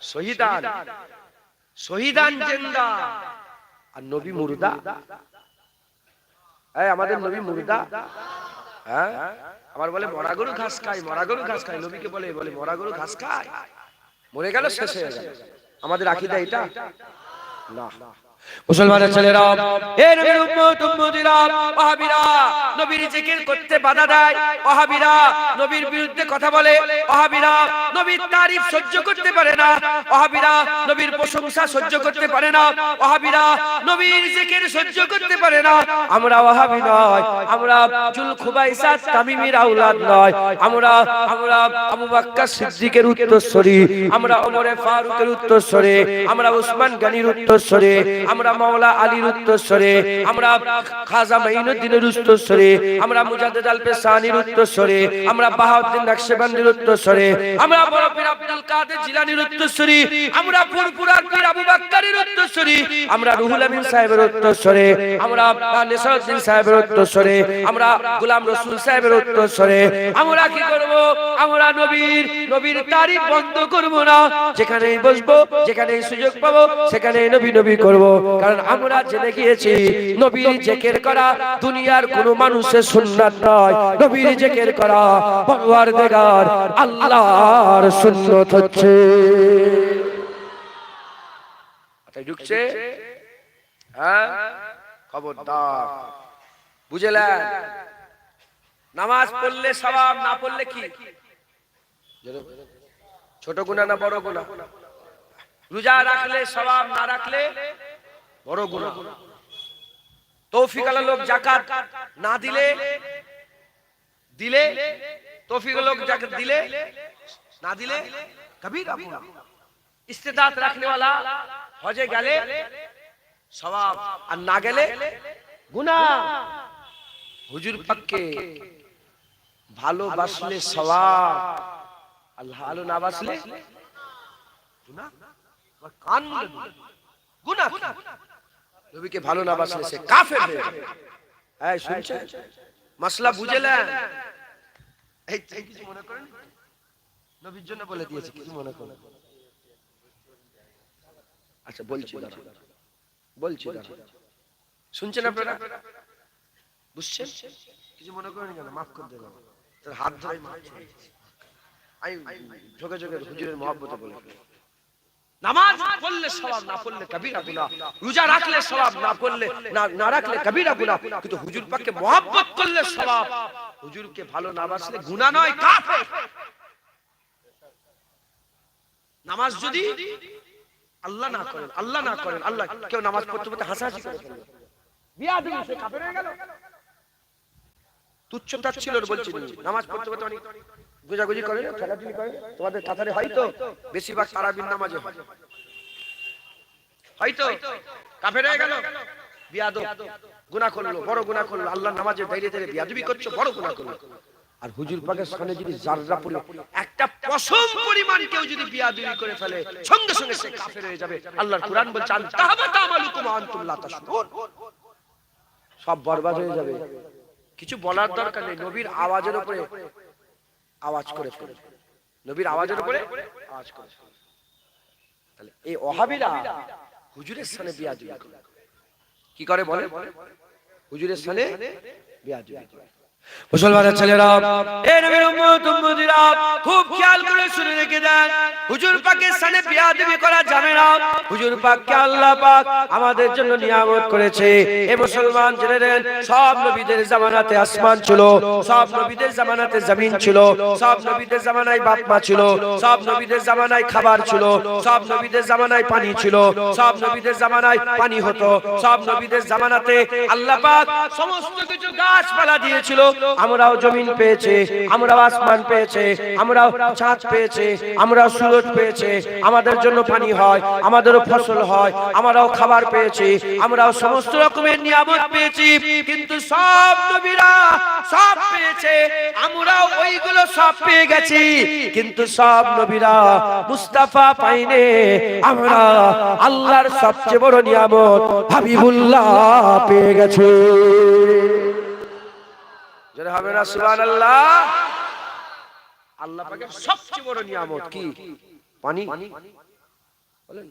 শহীদান শহীদান জেন্দা। আর নবী মুর্দা। এই, আমাদের নবী মুর্দা। হ্যাঁ? আমার বলে, মরা গরু ঘাস খায়, মরা গরু ঘাস খায়। নবীকে বলে বলে, মরা গরু ঘাস খায়। মরে গেল, শেষ হয়ে গেল। আমাদের আকিদা এটা। না। মুসলমানের ছেলেরা, এ উম্মত, উম্মতিরা নবীর জিকির করতে বাধা দেয়। নবীর বিরুদ্ধে কথা বলে। নবীর তারিফ সহ্য করতে পারে না। নবীর প্রশংসা সহ্য করতে পারে না। নবীর জিকির সহ্য করতে পারে না। আমরা ওয়াহাবি নয়, আমরা জুল খুবাইসা তামিমির নয়। আমরা আমরা আবু বাক্কার সিদ্দিকের উত্তরসূরি আমরা ওমরে ফারুকের উত্তরসূরি আমরা উসমান গনির উত্তরসূরি আমরা মাওলা আলীর উত্তরসূরি আমরা খাজা মাইনুদ্দিনের উত্তরসূরি আমরা মুজাদ্দিদ আল পেসানির উত্তরসূরি আমরা বাহাউদ্দিন নকশবন্দির উত্তরসূরি আমরা বড় পীর আব্দুল কাদের জিলানীর উত্তরসূরি আমরা ফুরফুরার পীর আবু বাক্কারের উত্তরসূরি আমরা রুহুল আমিন সাহেবের উত্তরসূরি আমরা নেসারউদ্দিন সাহেবের উত্তরসূরি আমরা গোলাম রসুল সাহেবের উত্তরসূরি আমরা কি করব? আমরা নবীর নবীর তারিফ বন্ধ করব না। যেখানেই বসবো, যেখানেই সুযোগ পাবো, সেখানেই নবী নবী করব। কারণ আমরা জেনে গিয়েছি নবীর জেকের করা দুনিয়ার কোন মানুষের সুন্নাত নয়। নবীর জেকের করা ভগবান দেগার আল্লাহর সুন্নত হচ্ছে। আচ্ছা ঢুকছে? হ্যাঁ? খবরদার। বুঝলেন? নামাজ পড়লে সবাব না পড়লে কি? ছোট গুণা না বড় গুণা? রোজা রাখলে সবাব না রাখলে বড় গুণা তৌফিক আলা লোক জাকাত না দিলে দিলে তৌফিক আলা লোক জাকাত দিলে না দিলে কবিরা গুনাহ ইস্তেদাত রাখনে वाला হজে গেলে সওয়াব আর না গেলে গুনাহ হুজুর পাককে ভালোবাসলে সওয়াব আল্লাহ ভালো না বাসলে গুনাহ কান। গুনাহ নবীকে ভালো না বাসলে সে কাফের হয়ে যাবে। এই শুনছে মাসলা বুঝেলেন এই কিছু মনে করেন? নবীর জন্য বলে দিয়েছি কিছু মনে করেন? আচ্ছা বলছি। বলছি। শুনছেন আপনারা? বুঝছেন? কিছু মনে করেন কেন? মাফ করে দেবেন। তার হাত ধরে মাফ। আমি ঝোঁকে ঝোঁকে হুজুরের মহব্বতে বলে নামাজ পড়লে না পড়লে কবিরা রোজা রাখলে না পড়লে না রাখলে কবিরা কিন্তু হুজুর করলে হুজুরকে ভালো না বাসলে নয়, কাফের। নামাজ যদি আল্লাহ না করেন, আল্লাহ না করেন, আল্লাহ কেউ নামাজ পড়তে পড়তে হাসাহাসি করে ফেলবে। বিয়াদবি সে কাফের হয়ে গেল। তুচ্ছ ছিল বলছি নামাজ পড়তে পড়তে অনেক গোজাগুজি করে খেলাধুলি করে। তোমাদের কাতারে হয়তো বেশিরভাগ তারাবির নামাজে হয়। হয়তো কাফের হয়ে গেল বিয়াদ গুনাহ করল বড় গুনাহ করল আল্লাহ নামাজে বিয়াদবি করছ বড় গুনাহ করল। আর হুজুর পাকের সামনে যদি জাররা পড়ে একটা পশম পরিমাণ কেউ যদি বিয়াদবি করে ফেলে সঙ্গে সঙ্গে সে কাফের হয়ে যাবে। আল্লাহর কুরআন বলছে আন তাহাবাতা আমালুকুম আনতুম লা সব বরবাদ হয়ে যাবে। কিছু বলার দরকার নেই। নবীর আওয়াজের উপরে আওয়াজ করে ফেলে নবীর আওয়াজের উপরে আওয়াজ করে তাহলে এই ওহাবিরা হুজুরের স্থানে বিয়াজ কি করে বলে? হুজুরের স্থানে বিয়াজ মুসলমানের ছেলেরা, এ নবীর উম্মত, উম্মতিরা, খুব খেয়াল করে শুনে রেখে দেন। হুজুর করা যাবে না। হুজুর আল্লাহ পাক আমাদের জন্য নিয়ামত করেছে। এ মুসলমান জেনে নেন, সব নবীদের জামানাতে আসমান ছিল, সব নবীদের জামানাতে জমিন ছিল, সব নবীদের জামানায় বাপ মা ছিল, সব নবীদের জামানায় খাবার ছিল, সব নবীদের জামানায় পানি ছিল, সব নবীদের জামানায় পানি হতো, সব নবীদের জামানাতে আল্লাহ পাক সমস্ত কিছু গাছপালা দিয়েছিল। আমরাও জমিন পেয়েছে, আমরাও আসমান পেয়েছে, আমরাও চাঁদ পেয়েছে, আমরাও সুরজ পেয়েছে, আমাদের জন্য পানি হয়, আমাদেরও ফসল হয়, আমরাও খাবার পেয়েছি, আমরাও সমস্ত রকমের নিয়ামত পেয়েছি, কিন্তু সব নবীরা সব পেয়েছে, আমরাও ওইগুলো সব পেয়ে গেছি, কিন্তু সব নবীরা মুস্তাফা পাইনে, আমরা আল্লাহর সবচেয়ে বড় নিয়ামত হাবিবুল্লাহ পেয়ে গেছে। যারা হবে না সুবহানাল্লাহ। আল্লাহ পাকের সবচেয়ে বড় নিয়ামত কি? পানি? বলেন